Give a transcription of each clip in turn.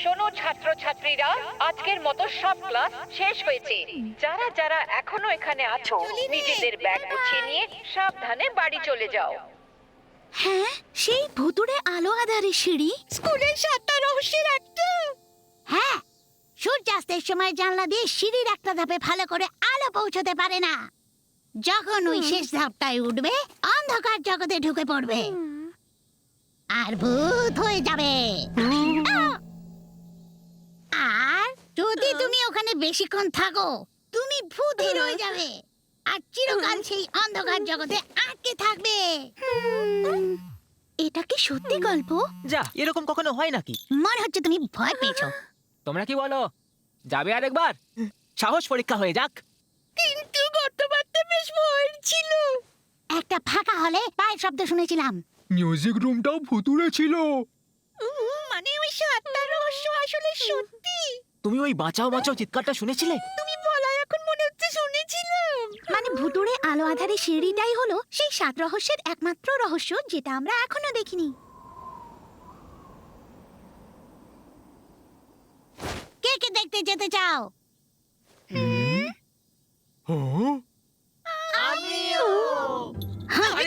শোনো ছাত্রছাত্রীরা আজকের মতো সব ক্লাস শেষ হয়েছে। যারা যারা এখনও এখানে আছো নিজেদের ব্যাগ গুছিয়ে নিয়ে সাবধানে বাড়ি চলে যাও। হ্যাঁ সেই ভুতুড়ে আলো আধারে সিঁড়ি? স্কুলের সাতটা রহস্যের একটা। হ্যাঁ সূর্যাস্তের সময় জানলা দিয়ে সিঁড়ির একটা ধাপে ভালো করে আলো পৌঁছতে পারে না। যখন ওই শেষ ধাপটায় উঠবে অন্ধকার জগতে ঢুকে পড়বে। আর ভূত হয়ে যাবে। আর যদি তুমি ওখানে বেশিক্ষণ থাকো তুমি ভূতই রয়ে যাবে। আর চিরকাল সেই অন্ধকার জগতে আটকে থাকবে। এটা কি সত্যি গল্প? যা এরকম কখনো হয় নাকি? মনে হচ্ছে তুমি ভয় পেয়েছ। তোমরা কি বলো? যাবে আরেকবার? সাহস পরীক্ষা হয়ে যাক। কিন্তু গতবারটা বেশ ভয়ের ছিল। একটা ফাঁকা হলে পায়ের শব্দ শুনেছিলাম। মিউজিক রুমটাও ভুতুড়ে ছিল। উম, মানে ওই সাতটা রহস্য আসলে সত্যি। তুমি ওই বাঁচাও বাঁচাও চিৎকারটা শুনেছিলে? তুমি বলা এখন মনে হচ্ছে শুনেছিলাম। মানে ভুতুড়ে আলো আধারে সিঁড়িটাই হলো সেই সাত রহস্যের একমাত্র রহস্য যেটা আমরা এখনও দেখিনি। কে কে দেখতে যেতে চাও? হ্যাঁ? হ্যাঁ, হয়ে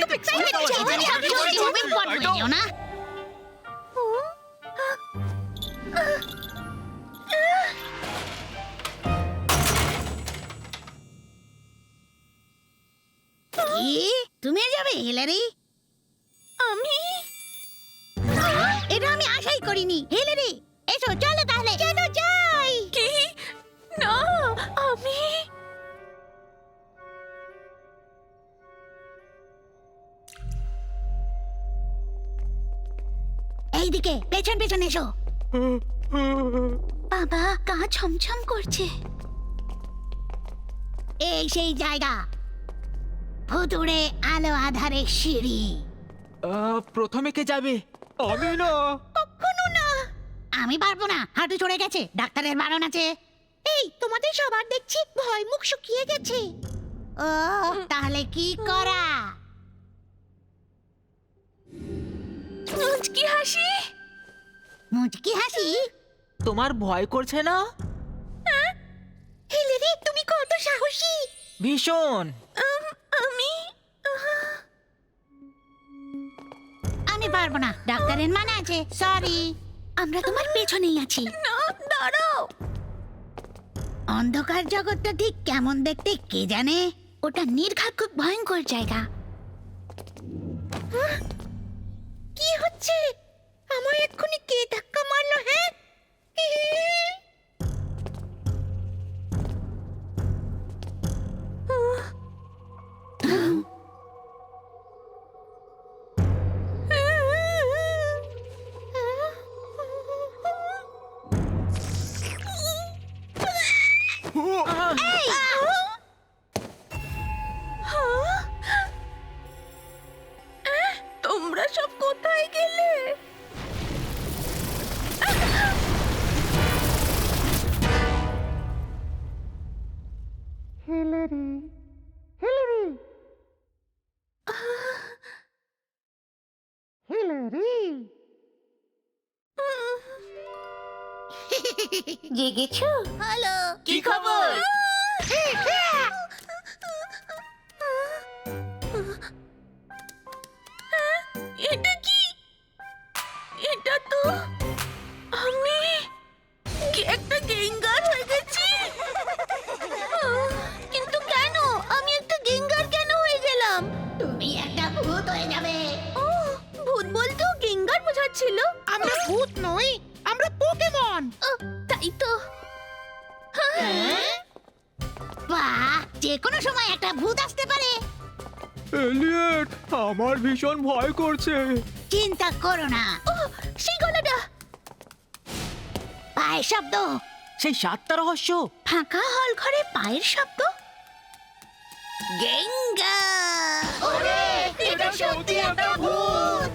না। কি? তুমি যাবে হিলারি? আমি? এটা আমি আশাই করিনি। হিলারি এসো চলো তাহলে। চলো যাই? কি? না আমি এইদিকে পেছন পেছন এসো। বাবা গা ছমছম করছে। এই সেই জায়গা। ভুতুড়ে আলো আধারে সিঁড়ি। প্রথমে কে যাবে? আমি না। কখনো না। আমি পারব না। হাঁটু চড়ে গেছে। ডাক্তারের বারণ আছে। এই তোমাদের সবার দেখছি ভয় মুখ শুকিয়ে গেছে। ও তাহলে কি করা? মুচকি হাসি? মুচকি হাসি? তোমার ভয় করছে না? হিলেরি তুমি কত সাহসী। ভীষণ। আমি আমি পারব না ডাক্তারের মানে আছে সরি আমরা তোমার পেছনেই আছি। না দাঁড়াও। অন্ধকার জগৎটা ঠিক কেমন দেখতে কে জানে? ওটা নির্ঘাত খুব ভয়ঙ্কর জায়গা। জেগেছো? হ্যালো। কি খবর? এটা কি? এটা তো আমি একটা গেঙ্গার হয়ে গেছি? কিন্তু কেন? আমি একটা গেঙ্গার কেন হয়ে গেলাম? তুমি একটা ভূত হয়ে যাবে। ও ভূত বলতেও গেঙ্গার বোঝাচ্ছিল? আমরা ভূত নই আমরা পোকেমন আহ, যে কোনো সময় একটা ভূত আসতে পারে। এলিয়েট আমার ভীষণ ভয় করছে। চিন্তা করো না। ও সেই গলাটা। পায়ের শব্দ। সেই সাতটা রহস্য। ফাঁকা হল ঘরে পায়ের শব্দ। গেঙ্গা ওরে এটা সত্যি একটা ভূত।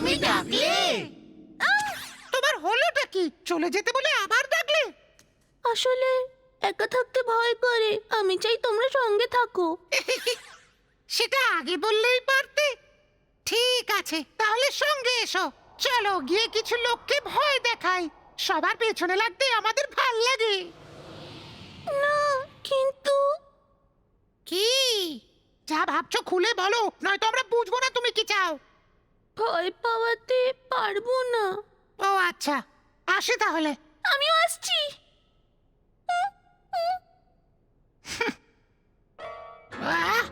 তুমি ডাকলে। তোমার হলোটা কি? চলে যেতে বলে আবার ডাকলে? আসলে একা থাকতে ভয় করে। আমি চাই তোমরা সঙ্গে থাকো। সেটা আগে বললেই পারতে। ঠিক আছে তাহলে সঙ্গে এসো। চলো গিয়ে কিছু লোককে ভয় দেখাই। সবার পেছনে লাগতে আমাদের ভালো লাগে। না কিন্তু কি? যা ভাবছ খুলে বলো নয়তো আমরা বুঝব না তুমি কি চাও। ভয় পাওয়াতে পারব না। ও আচ্ছা। আসি তাহলে। আমিও আসছি। আহ,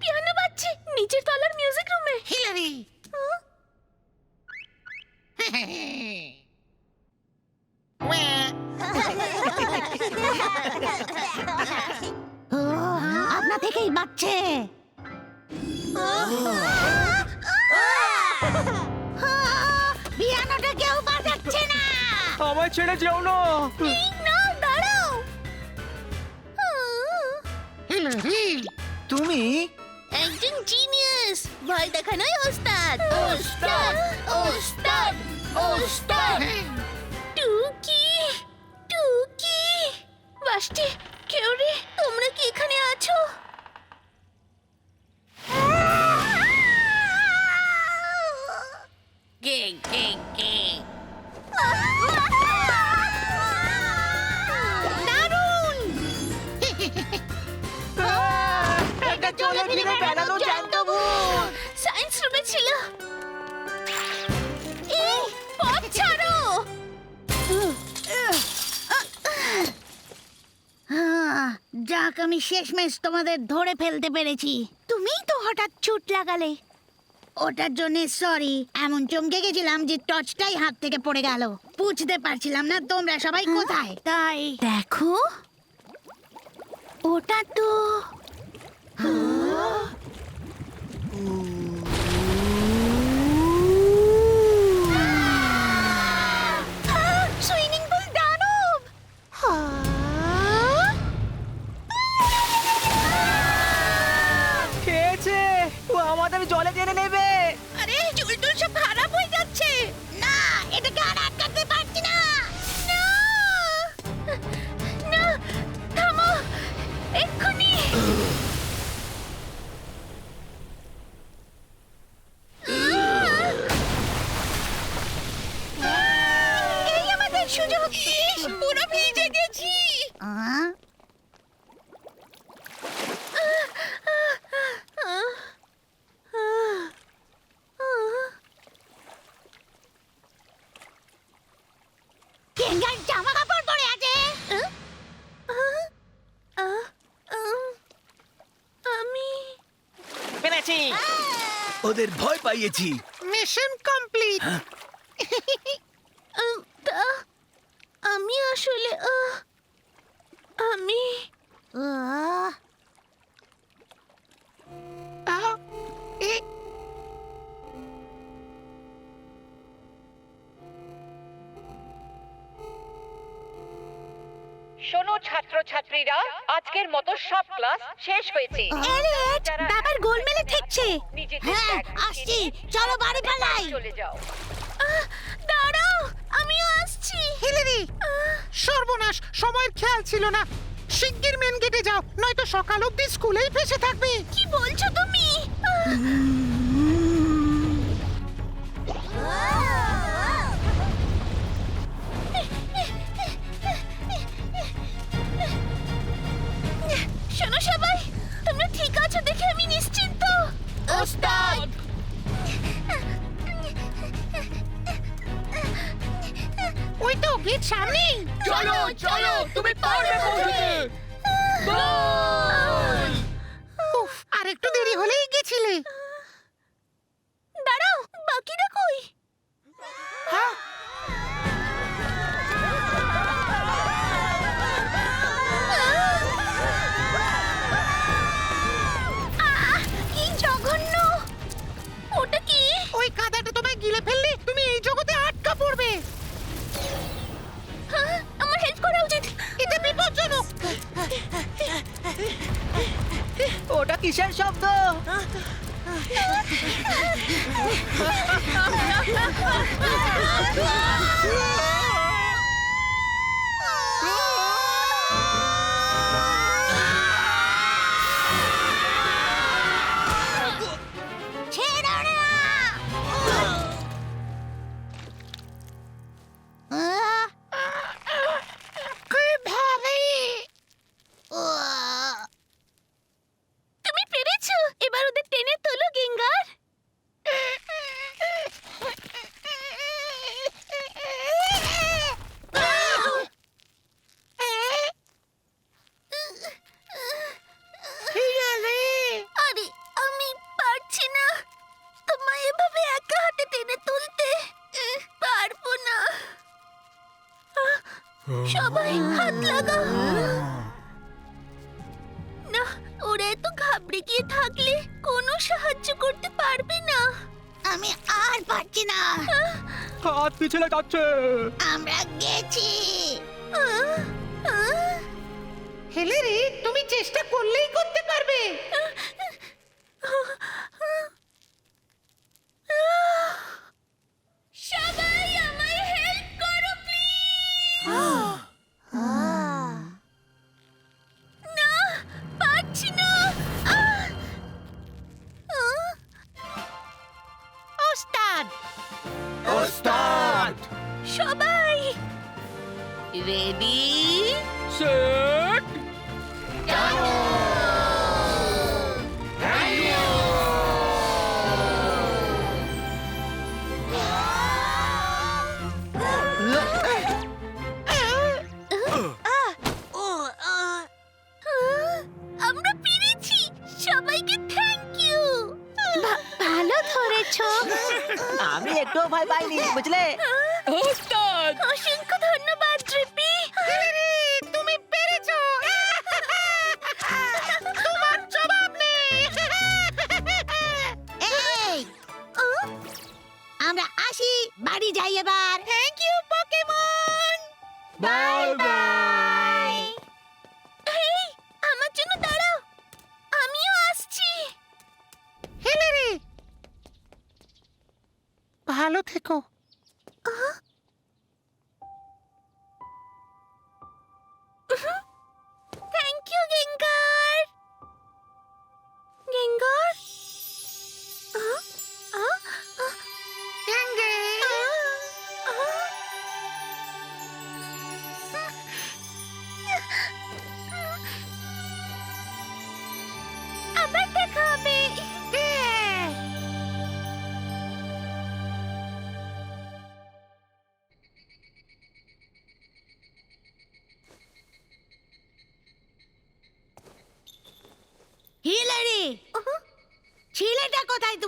পিয়ানো বাজছে নিচের তলার মিউজিক রুমে হিলারি। ও, আপনা থেকেই বাচ্চে আমায় ছেড়ে যেও না। না দাঁড়াও। তুমি? একজন জিনিয়াস ভয় দেখানোই ওস্তাদ ফিরে বেড়ানো জ্যান্ত ভূত? সায়েন্স রুমে ছিল। এই পথ ছাড়ো! আহ, যাক আমি শেষমেশ তোমাদের ধরে ফেলতে পেরেছি। তুমিই তো হঠাৎ ছুট লাগালে। ওটার জন্য সরি এমন চমকে গেছিলাম যে টর্চটাই হাত থেকে পড়ে গেল। বুঝতে পারছিলাম না তোমরা সবাই কোথায়। তাই। দেখো। ওটা তো 아. 음. ওদের ভয় পাইয়েছি। মিশন কমপ্লিট আমি আসলে আমি শোনো ছাত্রছাত্রীরা আজকের মতো সব ক্লাস শেষ হয়েছে। ব্যাপার গোলমেলে ঠেকছে। হ্যাঁ, আসছি। চলো বাড়ি পালাই। চলে যাও। দাঁড়াও আমিও আসছি। হিলেরি সর্বনাশ সময়ের খেয়াল ছিল না। শিগগির মেন গেটে যাও নয়তো সকাল অব্দি স্কুলেই ফেসে থাকবে। কি বলছো তুমি? ওস্তাদ ওই তো গেট সামনেই চলো চলো তুমি পারবে পৌঁছতে আর একটু দেরি হলেই গেছিলে কিসের শব্দ সবাই হাত লাগা না ওরা এত ঘাবড়ে গিয়ে থাকলে কোনো সাহায্য করতে পারবে না। আমি আর পারছি না। হাত পিছলে যাচ্ছে। আমরা গেছি। আহ, আহ, হেলেরি তুমি চেষ্টা করলেই করতে সবাই রেডি সেট আমরা পেরেছি সবাইকে থ্যাংক ইউ ভালো ধরেছো আমি একটু ভয় পাইনি বুঝলে? ওস্তাদ অসংখ্য ধন্যবাদ ট্রিপি। তুমি পেরেছ। তোমার জবাব নেই এই। আমরা আসি বাড়ি যাই এবার। Thank you Pokemon bye bye এই আমার জন্য দাঁড়াও। আমিও আসছি। হেলেরি ভালো থেকো।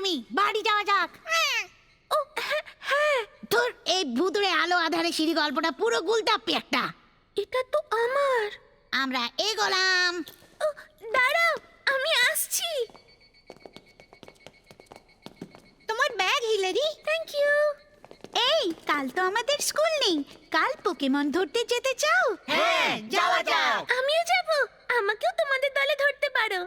তুমি বাড়ি যাওয়া যাক। ও হ্যাঁ, হ্যাঁ তোর এই ভুতুড়ে আলো আধারে সিঁড়ি গল্পটা পুরো গুলতাপ্পি একটা। এটা তো আমার। আমরা এগোলাম। দাঁড়াও আমি আসছি। তোমার ব্যাগ হিলারি। থ্যাংক ইউ এই কাল তো আমাদের স্কুল নেই। কাল পোকেমন ধরতে যেতে চাও? হ্যাঁ যাওয়া যাক। আমিও যাব। আমাকেও তোমাদের দলে ধরতে পারো।